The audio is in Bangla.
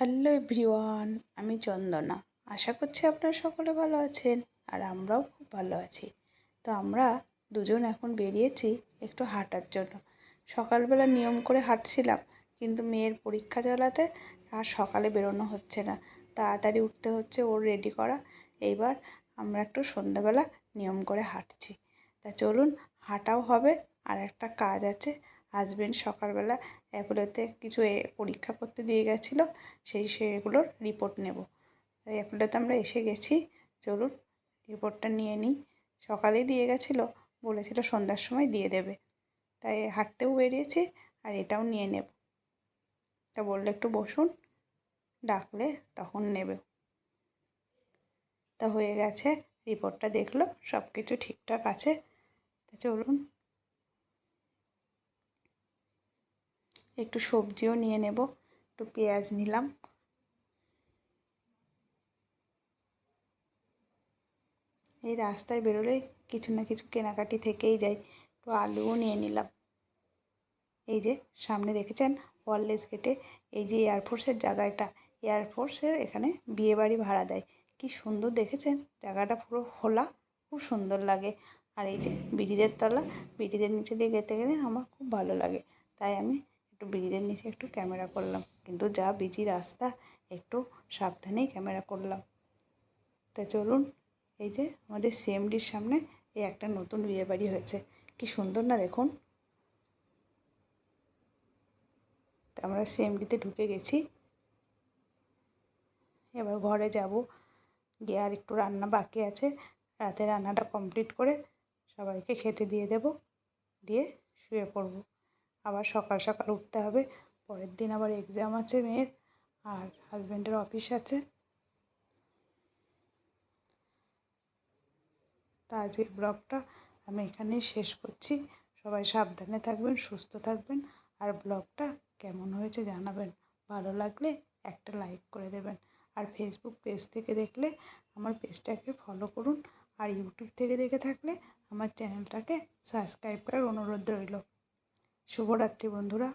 হ্যালো এভরিওয়ান, আমি চন্দনা। আশা করছি আপনারা সকলে ভালো আছেন আর আমরাও খুব ভালো আছি। তো আমরা দুজন এখন বেরিয়েছি একটু হাঁটার জন্য। সকালবেলা নিয়ম করে হাঁটছিলাম, কিন্তু মেয়ের পরীক্ষা চালাতে আর সকালে বেরোনো হচ্ছে না। তাড়াতাড়ি উঠতে হচ্ছে ওর রেডি করা। এইবার আমরা একটু সন্ধ্যাবেলা নিয়ম করে হাঁটছি। তা চলুন, হাঁটাও হবে আর একটা কাজ আছে। হাজবেন্ড সকালবেলা অ্যাপোলোতে কিছু পরীক্ষা করতে দিয়ে গেছিল, সেই সেগুলোর রিপোর্ট নেব। তাই অ্যাপোলোতে আমরা এসে গেছি, চলুন রিপোর্টটা নিয়ে নিই। সকালেই দিয়ে গেছিল, বলেছিল সন্ধ্যার সময় দিয়ে দেবে। তাই হাঁটতেও বেরিয়েছি আর এটাও নিয়ে নেব। তা বলল একটু বসুন, ডাকলে তখন নেবে। তা হয়ে গেছে রিপোর্টটা দেখল সব কিছু ঠিকঠাক আছে। তা চলুন একটু সবজিও নিয়ে নেব, একটু পেঁয়াজ নিলাম। এই রাস্তায় বেরোলে কিছু না কিছু কেনাকাটি থেকেই যায়, একটু আলুও নিয়ে নিলাম। এই যে, সামনে দেখেছেন ওয়ারলেস গেটে, এই যে এয়ারফোর্সের জায়গাটা। এয়ারফোর্সের এখানে বিয়েবাড়ি ভাড়া দেয়। কি সুন্দর দেখেছেন? জায়গাটা পুরো খোলা খুব সুন্দর লাগে। আর এই যে ব্রিজের তলা, ব্রিজের নিচে দিয়ে যেতে গেলে আমার খুব ভালো লাগে। তাই আমি একটু ব্রিজের নিচে একটু ক্যামেরা করলাম। কিন্তু যা বিজি রাস্তা, একটু সাবধানেই ক্যামেরা করলাম। তা চলুন, এই যে আমাদের সিএমডির সামনে এই একটা নতুন বিয়েবাড়ি হয়েছে। কি সুন্দর না দেখুন? আমরা সিএমডিতে ঢুকে গেছি। এবার ঘরে যাব। গিয়ে আর একটু রান্না বাকি আছে। রাতে রান্নাটা কমপ্লিট করে সবাইকে খেতে দিয়ে দেব। দিয়ে শুয়ে পড়ব। আবার সকাল সকাল উঠতে হবে। পরের দিন আবার এক্সাম আছে মেয়ের, আর হাজব্যান্ডের অফিস আছে। তা আজকের ব্লগটা আমি এখানেই শেষ করছি। সবাই সাবধানে থাকবেন, সুস্থ থাকবেন, আর ব্লগটা কেমন হয়েছে জানাবেন। ভালো লাগলে একটা লাইক করে দেবেন। আর ফেসবুক পেজ থেকে দেখলে আমার পেজটাকে ফলো করুন। আর ইউটিউব থেকে দেখে থাকলে আমার চ্যানেলটাকে সাবস্ক্রাইব করার অনুরোধ রইল। শুভরাত্রি বন্ধুরা।